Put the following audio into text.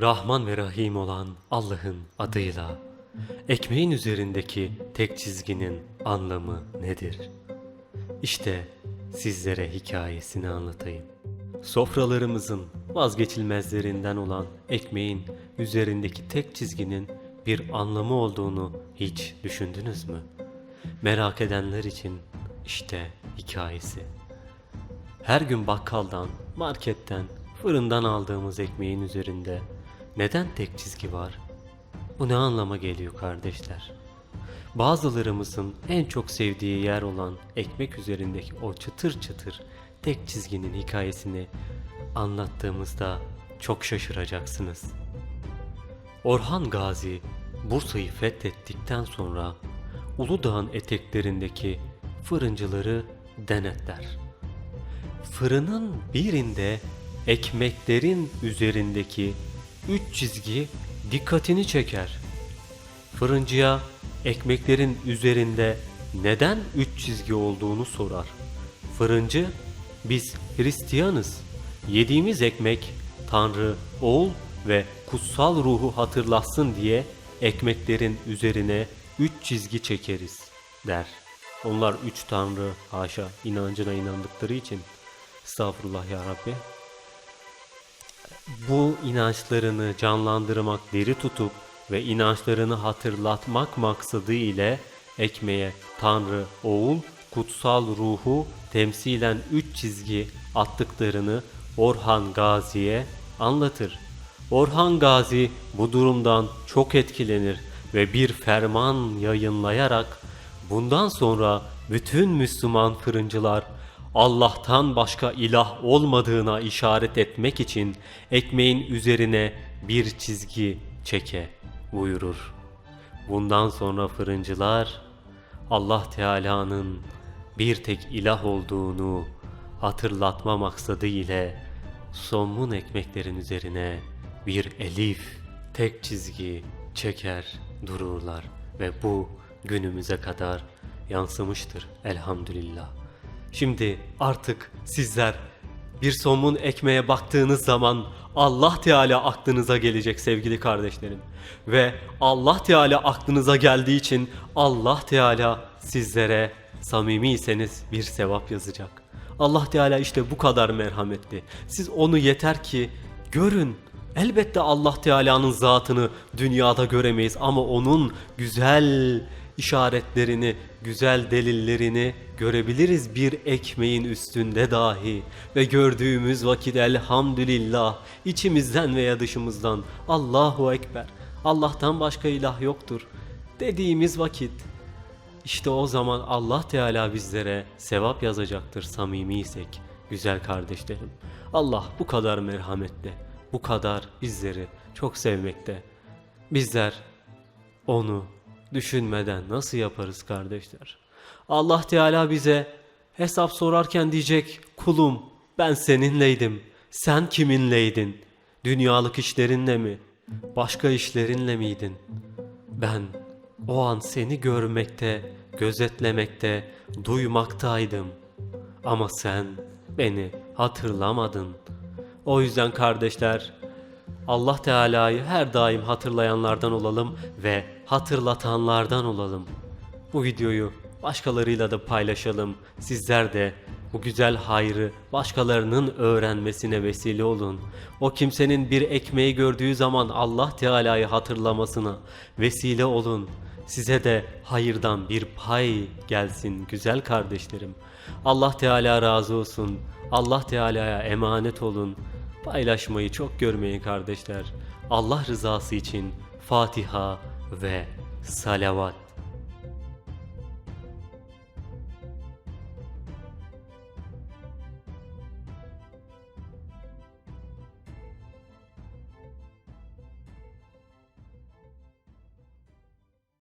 Rahman ve Rahim olan Allah'ın adıyla ekmeğin üzerindeki tek çizginin anlamı nedir? İşte sizlere hikayesini anlatayım. Sofralarımızın vazgeçilmezlerinden olan ekmeğin üzerindeki tek çizginin bir anlamı olduğunu hiç düşündünüz mü? Merak edenler için işte hikayesi. Her gün bakkaldan, marketten, fırından aldığımız ekmeğin üzerinde neden tek çizgi var? Bu ne anlama geliyor kardeşler? Bazılarımızın en çok sevdiği yer olan ekmek üzerindeki o çıtır çıtır tek çizginin hikayesini anlattığımızda çok şaşıracaksınız. Orhan Gazi Bursa'yı fethettikten sonra Uludağ'ın eteklerindeki fırıncıları denetler. Fırının birinde ekmeklerin üzerindeki üç çizgi dikkatini çeker. Fırıncıya ekmeklerin üzerinde neden üç çizgi olduğunu sorar. Fırıncı, biz Hristiyanız. Yediğimiz ekmek Tanrı, Oğul ve kutsal ruhu hatırlatsın diye ekmeklerin üzerine üç çizgi çekeriz der. Onlar üç Tanrı haşa inancına inandıkları için estağfurullah ya Rabbi bu inançlarını canlandırmak, diri tutup ve inançlarını hatırlatmak maksadı ile ekmeğe Tanrı, Oğul, kutsal ruhu temsilen üç çizgi attıklarını Orhan Gazi'ye anlatır. Orhan Gazi bu durumdan çok etkilenir ve bir ferman yayınlayarak bundan sonra bütün Müslüman fırıncılar Allah'tan başka ilah olmadığına işaret etmek için ekmeğin üzerine bir çizgi çeke buyurur. Bundan sonra fırıncılar Allah Teala'nın bir tek ilah olduğunu hatırlatma maksadı ile somun ekmeklerin üzerine bir elif, tek çizgi çeker dururlar ve bu günümüze kadar yansımıştır elhamdülillah. Şimdi artık sizler bir somun ekmeğe baktığınız zaman Allah Teala aklınıza gelecek sevgili kardeşlerim. Ve Allah Teala aklınıza geldiği için Allah Teala sizlere samimiyseniz bir sevap yazacak. Allah Teala işte bu kadar merhametli. Siz onu yeter ki görün. Elbette Allah Teala'nın zatını dünyada göremeyiz ama onun güzel işaretlerini, güzel delillerini görebiliriz bir ekmeğin üstünde dahi ve gördüğümüz vakit elhamdülillah içimizden veya dışımızdan Allahu Ekber Allah'tan başka ilah yoktur dediğimiz vakit işte o zaman Allah Teala bizlere sevap yazacaktır samimiysek güzel kardeşlerim. Allah bu kadar merhametli, bu kadar bizleri çok sevmekte. Bizler onu düşünmeden nasıl yaparız kardeşler? Allah Teala bize hesap sorarken diyecek kulum ben seninleydim. Sen kiminleydin? Dünyalık işlerinle mi? Başka işlerinle miydin? Ben o an seni görmekte, gözetlemekte, duymaktaydım. Ama sen beni hatırlamadın. O yüzden kardeşler Allah Teala'yı her daim hatırlayanlardan olalım ve hatırlatanlardan olalım. Bu videoyu başkalarıyla da paylaşalım. Sizler de bu güzel hayrı başkalarının öğrenmesine vesile olun. O kimsenin bir ekmeği gördüğü zaman Allah Teala'yı hatırlamasına vesile olun. Size de hayırdan bir pay gelsin güzel kardeşlerim. Allah Teala razı olsun. Allah Teala'ya emanet olun. Paylaşmayı çok görmeyin kardeşler. Allah rızası için Fatiha ve salavat.